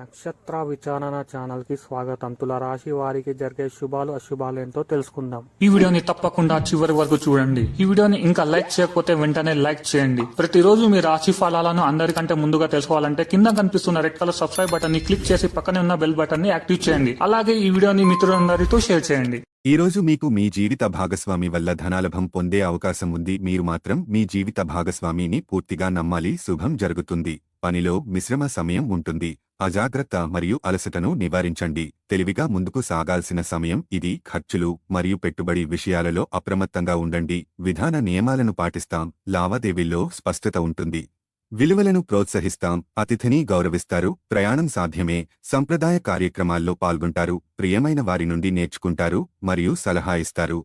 నక్షత్ర విచారణ ఛానల్కి స్వాగతం. తుల రాశి వారికి జరిగే శుభాలు అశుభాలు ఏంటో తెలుసుకుందాం. ఈ వీడియోని తప్పకుండా చివరి వరకు చూడండి. ఈ వీడియోని ఇంకా లైక్ చేయకపోతే వెంటనే లైక్ చేయండి. ప్రతిరోజు మీ రాశి ఫలాలను అందరికంటే ముందుగా తెలుసుకోవాలంటే కింద కనిపిస్తున్న రెడ్ కలర్ సబ్స్క్రైబ్ బటన్ని క్లిక్ చేసి పక్కనే ఉన్న బెల్ బటన్ని యాక్టివ్ చేయండి. అలాగే ఈ వీడియోని మిత్రులందరితో షేర్ చేయండి. ఈ రోజు మీకు మీ జీవిత భాగస్వామి వల్ల ధనాలభం పొందే అవకాశం ఉంది. మీరు మాత్రం మీ జీవిత భాగస్వామిని పూర్తిగా నమ్మాలి. శుభం జరుగుతుంది. పనిలో మిశ్రమ సమయం ఉంటుంది. అజాగ్రత్త మరియు అలసటను నివారించండి. తెలివిగా ముందుకు సాగాల్సిన సమయం ఇది. ఖర్చులు మరియు పెట్టుబడి విషయాలలో అప్రమత్తంగా ఉండండి. విధాన నియమాలను పాటిస్తాం. లావాదేవీల్లో స్పష్టత ఉంటుంది. విలువలను ప్రోత్సహిస్తాం. అతిథిని గౌరవిస్తారు. ప్రయాణం సాధ్యమే. సంప్రదాయ కార్యక్రమాల్లో పాల్గొంటారు. ప్రియమైన వారి నుండి నేర్చుకుంటారు మరియు సలహా ఇస్తారు.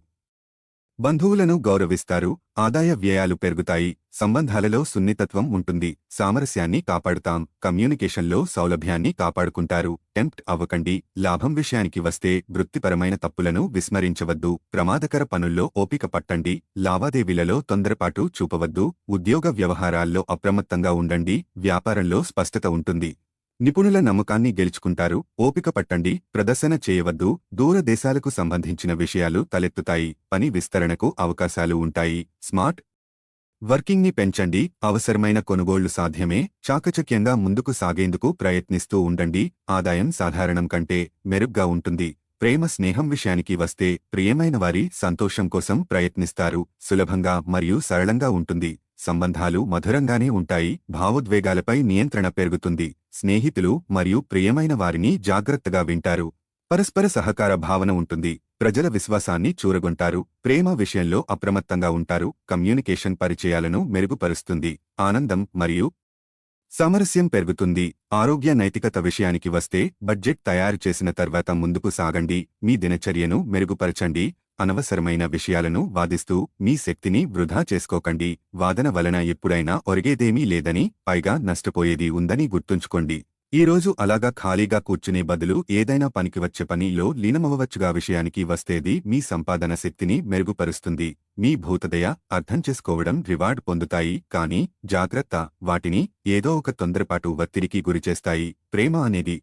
బంధువులను గౌరవిస్తారు ఆదాయ వ్యయాలు పెరుగుతాయి సంబంధాలలో సున్నితత్వం ఉంటుంది సామరస్యాన్ని కాపాడుతాం కమ్యూనికేషన్లో సౌలభ్యాన్ని కాపాడుకుంటారు టెంప్ట్ అవ్వకండి లాభం విషయానికి వస్తే వృత్తిపరమైన తప్పులను విస్మరించవద్దు ప్రమాదకర పనుల్లో ఓపిక పట్టండి లావాదేవీలలో తొందరపాటు చూపవద్దు ఉద్యోగ వ్యవహారాల్లో అప్రమత్తంగా ఉండండి వ్యాపారంలో స్పష్టత ఉంటుంది. నిపుణుల నమ్మకాన్ని గెలుచుకుంటారు. ఓపిక పట్టండి. ప్రదర్శన చేయవద్దు. దూరదేశాలకు సంబంధించిన విషయాలు తలెత్తుతాయి. పని విస్తరణకు అవకాశాలు ఉంటాయి. స్మార్ట్ వర్కింగ్ని పెంచండి. అవసరమైన కొనుగోళ్ళు సాధ్యమే. చాకచక్యంగా ముందుకు సాగేందుకు ప్రయత్నిస్తూ ఉండండి. ఆదాయం సాధారణం కంటే మెరుగ్గా ఉంటుంది. ప్రేమ స్నేహం విషయానికి వస్తే ప్రియమైన వారి సంతోషం కోసం ప్రయత్నిస్తారు. సులభంగా మరియు సరళంగా ఉంటుంది. సంబంధాలు మధురంగానే ఉంటాయి. భావోద్వేగాలపై నియంత్రణ పెరుగుతుంది. స్నేహితులు మరియు ప్రియమైన వారిని జాగ్రత్తగా వింటారు. పరస్పర సహకార భావన ఉంటుంది. ప్రజల విశ్వాసాన్ని చూరగొంటారు. ప్రేమ విషయంలో అప్రమత్తంగా ఉంటారు. కమ్యూనికేషన్ పరిచయాలను మెరుగుపరుస్తుంది. ఆనందం మరియు సామరస్యం పెరుగుతుంది. ఆరోగ్య నైతికత విషయానికి వస్తే బడ్జెట్ తయారు చేసిన తర్వాత ముందుకు సాగండి. మీ దినచర్యను మెరుగుపరచండి. అనవసరమైన విషయాలను వాదిస్తూ మీ శక్తిని వృధా చేసుకోకండి. వాదన వలన ఎప్పుడైనా ఒరిగేదేమీ లేదని పైగా నష్టపోయేది ఉందని గుర్తుంచుకోండి. ఈ రోజు అలాగా ఖాళీగా కూర్చునే బదులు ఏదైనా పనికివచ్చే పనిలో లీనమవ్వచ్చుగా విషయానికి వస్తేది మీ సంపాదన శక్తిని మెరుగుపరుస్తుంది. మీ భూతదయ అర్థం చేసుకోవడం రివార్డ్ పొందుతాయి కానీ జాగ్రత్త వాటిని ఏదో ఒక తొందరపాటు ఒత్తిడికి గురిచేస్తాయి. ప్రేమ అనేది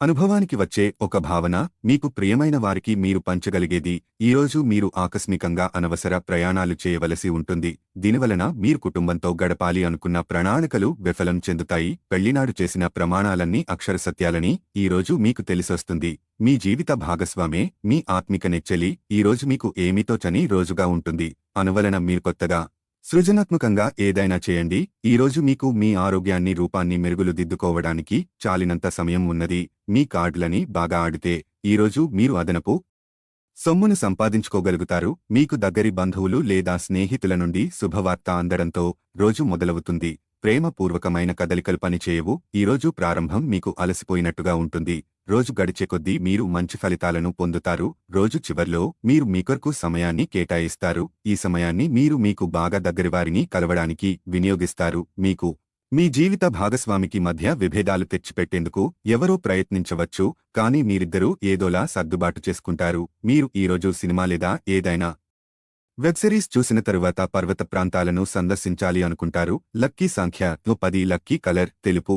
అనుభవానికి వచ్చే ఒక భావన మీకు ప్రియమైన వారికి మీరు పంచగలిగేది. ఈరోజు మీరు ఆకస్మికంగా అనవసర ప్రయాణాలు చేయవలసి ఉంటుంది. దీనివలన మీరు కుటుంబంతో గడపాలి అనుకున్న ప్రణాళికలు విఫలం చెందుతాయి. పెళ్ళినాడు చేసిన ప్రమాణాలన్నీ అక్షరసత్యాలని ఈరోజు మీకు తెలిసొస్తుంది. మీ జీవిత భాగస్వామే మీ ఆత్మిక నెచ్చెలి ఈరోజు మీకు ఏమీతోచని రోజుగా ఉంటుంది. అనువలన మీరు కొత్తగా సృజనాత్మకంగా ఏదైనా చేయండి. ఈరోజు మీకు మీ ఆరోగ్యాన్ని రూపాన్ని మెరుగులు దిద్దుకోవడానికి చాలినంత సమయం ఉన్నది. మీ కార్డులని బాగా ఆడితే ఈరోజు మీరు అదనపు సొమ్మును సంపాదించుకోగలుగుతారు. మీకు దగ్గరి బంధువులు లేదా స్నేహితుల నుండి శుభవార్త అందడంతో రోజు మొదలవుతుంది. ప్రేమపూర్వకమైన కదలికలు పనిచేయవు. ఈరోజు ప్రారంభం మీకు అలసిపోయినట్టుగా ఉంటుంది. రోజు గడిచే కొద్దీ మీరు మంచి ఫలితాలను పొందుతారు. రోజు చివర్లో మీరు మీకొరకు సమయాన్ని కేటాయిస్తారు. ఈ సమయాన్ని మీరు మీకు బాగా దగ్గరివారిని కలవడానికి వినియోగిస్తారు. మీకు మీ జీవిత భాగస్వామికి మధ్య విభేదాలు తెచ్చిపెట్టేందుకు ఎవరో ప్రయత్నించవచ్చు కానీ మీరిద్దరూ ఏదోలా సర్దుబాటు చేసుకుంటారు. మీరు ఈరోజు సినిమా లేదా ఏదైనా వెబ్ సిరీస్ చూసిన తరువాత పర్వత ప్రాంతాలను సందర్శించాలి అనుకుంటారు. లక్కీ సంఖ్య పది లక్కీ కలర్ తెలుపు